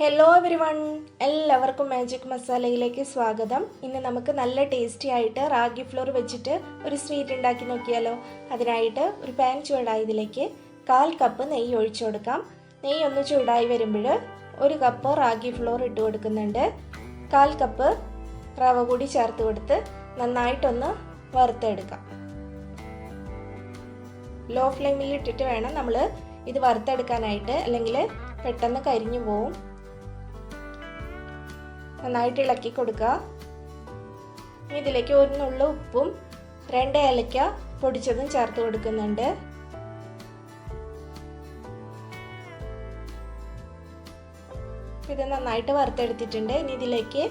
Hello everyone എല്ലാവർക്കും magic മസാലയിലേക്ക് സ്വാഗതം. ഇന്ന് നമുക്ക് നല്ല ടേസ്റ്റി ആയിട്ട് റാഗി ഫ്ലോർ വെച്ചിട്ട് ഒരു സ്വീറ്റ് ഉണ്ടാക്കി നോക്കിയാലോ. അതിനായിട്ട് ഒരു പാൻ ചൂടായതിലേക്ക് കാൽ കപ്പ് നെയ്യ് ഒഴിച്ചു കൊടുക്കാം. നെയ്യ് ഒന്ന് ചൂടായി വരുമ്പോൾ ഒരു കപ്പ് റാഗി ഫ്ലോർ ഇട്ട് കൊടുക്കുന്നുണ്ട്. കാൽ കപ്പ് റവ കൂടി ചേർത്ത് കൊടുത്ത് നന്നായിട്ടൊന്ന് വറുത്തെടുക്കാം. ലോ ഫ്ലെയിമിൽ ഇട്ടിട്ട് വേണം നമ്മൾ ഇത് വറുത്തെടുക്കാനായിട്ട്. അല്ലെങ്കിൽ പെട്ടെന്ന് കരിഞ്ഞു പോവും. നന്നായിട്ട് ഇളക്കി കൊടുക്കുക. ഇതിലേക്ക് ഒരു നുള്ള ഉപ്പും രണ്ട് ഏലക്ക പൊടിച്ചതും ചേർത്ത് കൊടുക്കുന്നുണ്ട്. ഇത് നന്നായിട്ട് വറുത്തെടുത്തിട്ടുണ്ട്. ഇനി ഇതിലേക്ക്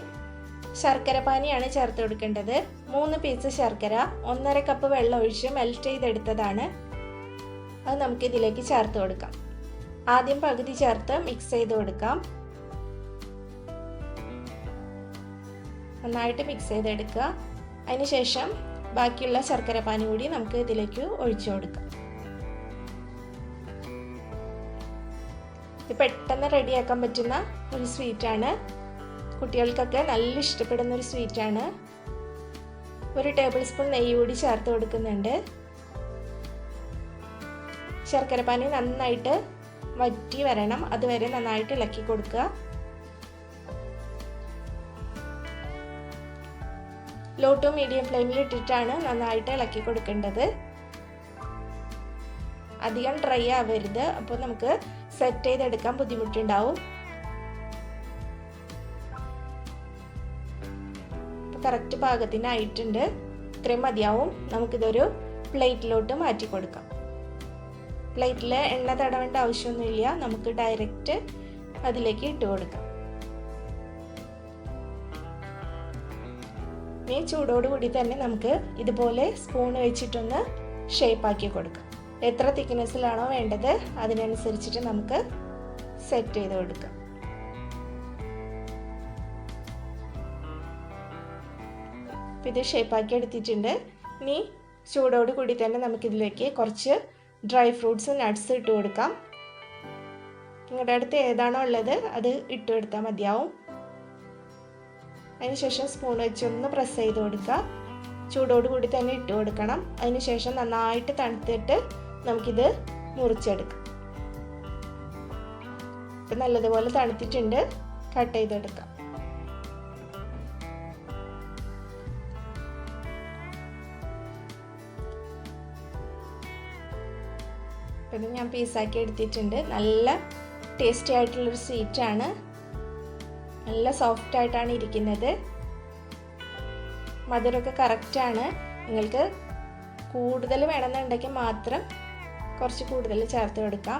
ശർക്കര പാനിയാണ് ചേർത്ത് കൊടുക്കേണ്ടത്. മൂന്ന് പീസ് ശർക്കര ഒന്നര കപ്പ് വെള്ളം ഒഴിച്ച് മെൽറ്റ് ചെയ്തെടുത്തതാണ്. അത് നമുക്ക് ഇതിലേക്ക് ചേർത്ത് കൊടുക്കാം. ആദ്യം പകുതി ചേർത്ത് മിക്സ് ചെയ്ത് കൊടുക്കാം. നന്നായിട്ട് മിക്സ് ചെയ്തെടുക്കുക. അതിനുശേഷം ബാക്കിയുള്ള ശർക്കര പാനി കൂടി നമുക്ക് ഇതിലേക്ക് ഒഴിച്ചു കൊടുക്കാം. ഇത് പെട്ടെന്ന് റെഡിയാക്കാൻ പറ്റുന്ന ഒരു സ്വീറ്റാണ് കുട്ടികൾക്കൊക്കെ നല്ല ഇഷ്ടപ്പെടുന്ന ഒരു സ്വീറ്റാണ് ഒരു ടേബിൾ സ്പൂൺ നെയ്യ് കൂടി ചേർത്ത് കൊടുക്കുന്നുണ്ട്. ശർക്കര പാനി നന്നായിട്ട് വറ്റി വരണം. അതുവരെ നന്നായിട്ട് ഇളക്കി കൊടുക്കുക. ലോ ടു മീഡിയം ഫ്ലെയിമിൽ ഇട്ടിട്ടാണ് നന്നായിട്ട് ഇളക്കി കൊടുക്കേണ്ടത്. അധികം ഡ്രൈ ആവരുത്. അപ്പോൾ നമുക്ക് സെറ്റ് ചെയ്തെടുക്കാൻ ബുദ്ധിമുട്ടുണ്ടാവും. കറക്റ്റ് പാകത്തിനായിട്ടുണ്ട്. ഇത്രയും മതിയാവും. നമുക്കിതൊരു പ്ലേറ്റിലോട്ട് മാറ്റി കൊടുക്കാം. പ്ലേറ്റിൽ എണ്ണ തടവേണ്ട ആവശ്യമൊന്നുമില്ല. നമുക്ക് ഡയറക്റ്റ് അതിലേക്ക് ഇട്ട് കൊടുക്കാം. ഇനി ചൂടോടുകൂടി തന്നെ നമുക്ക് ഇതുപോലെ സ്പൂൺ വെച്ചിട്ടൊന്ന് ഷേപ്പാക്കി കൊടുക്കാം. എത്ര തിക്നെസ്സിലാണോ വേണ്ടത് അതിനനുസരിച്ചിട്ട് നമുക്ക് സെറ്റ് ചെയ്ത് കൊടുക്കാം. ഇത് ഷേപ്പാക്കി എടുത്തിട്ടുണ്ട്. ഇനി ചൂടോട് കൂടി തന്നെ നമുക്കിതിലേക്ക് കുറച്ച് ഡ്രൈ ഫ്രൂട്ട്സ് നട്ട്സ് ഇട്ട് കൊടുക്കാം. നിങ്ങളുടെ അടുത്ത് ഏതാണോ ഉള്ളത് അത് ഇട്ട് കൊടുത്താൽ മതിയാവും. അതിനുശേഷം സ്പൂൺ വെച്ച് ഒന്ന് പ്രസ് ചെയ്ത് കൊടുക്കുക. ചൂടോട് കൂടി തന്നെ ഇട്ട് കൊടുക്കണം. അതിനുശേഷം നന്നായിട്ട് തണുത്തിട്ട് നമുക്കിത് മുറിച്ചെടുക്കാം. ഇപ്പം നല്ലതുപോലെ തണുത്തിട്ടുണ്ട്. കട്ട് ചെയ്തെടുക്കാം. ഇപ്പം ഞാൻ പീസാക്കി എടുത്തിട്ടുണ്ട്. നല്ല ടേസ്റ്റി ആയിട്ടുള്ളൊരു സ്വീറ്റാണ് നല്ല സോഫ്റ്റ് ആയിട്ടാണ് ഇരിക്കുന്നത്. മധുരമൊക്കെ കറക്റ്റാണ് നിങ്ങൾക്ക് കൂടുതൽ വേണമെന്നുണ്ടെങ്കിൽ മാത്രം കുറച്ച് കൂടുതൽ ചേർത്ത് കൊടുക്കാം.